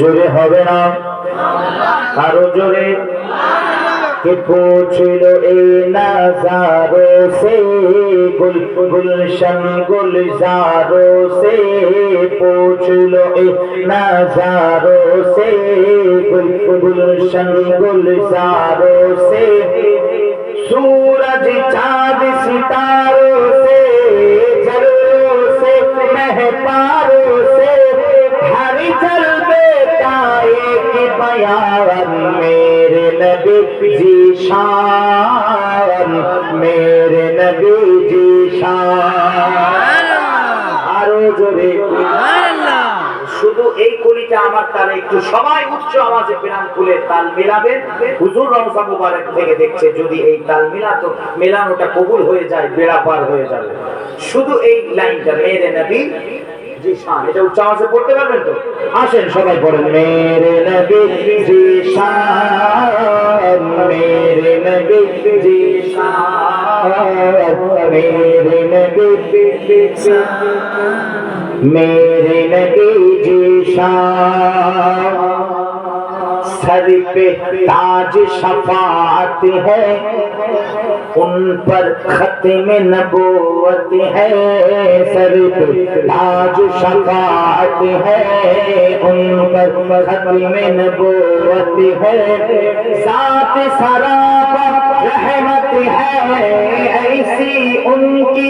জোরে হবে না। কারও জোরে। কে পৌঁছিল এই নাজারো সে গুল গুলশন গুলজারো সে। পৌঁছিল এই নাজারো সে গুল গুলশন গুলজারো সে। बयान मेरे नबी जी शान मेरे नबी जी शान আরো জোরে শুধু এই কলিটা আমার তালে একটু সবাই উচ্চ আওয়াজে বিরাম খুলে তাল মিলাবেন হুজুর রমজান মুবারক থেকে দেখছে যদি এই তাল মিলাতো মেলানোটা কবুল হয়ে যায় বেড়া পার হয়ে যাবে শুধু এই লাইনটা মেরে নবী জি শান, এটা উচ্চ পড়তে পারবেন তো? আসেন সবাই পড়েন, মেরে নবী জি শান, মেরে নবী জি শান, মেরে নবী জি শান, মেরে নবী জি सर पे ताज शफात है। उन पर खत्म नबूवत है। सर पे ताज शफात है। उन पर खत्म नबूवत है। सात सराबा रहमत है। ऐसी उनकी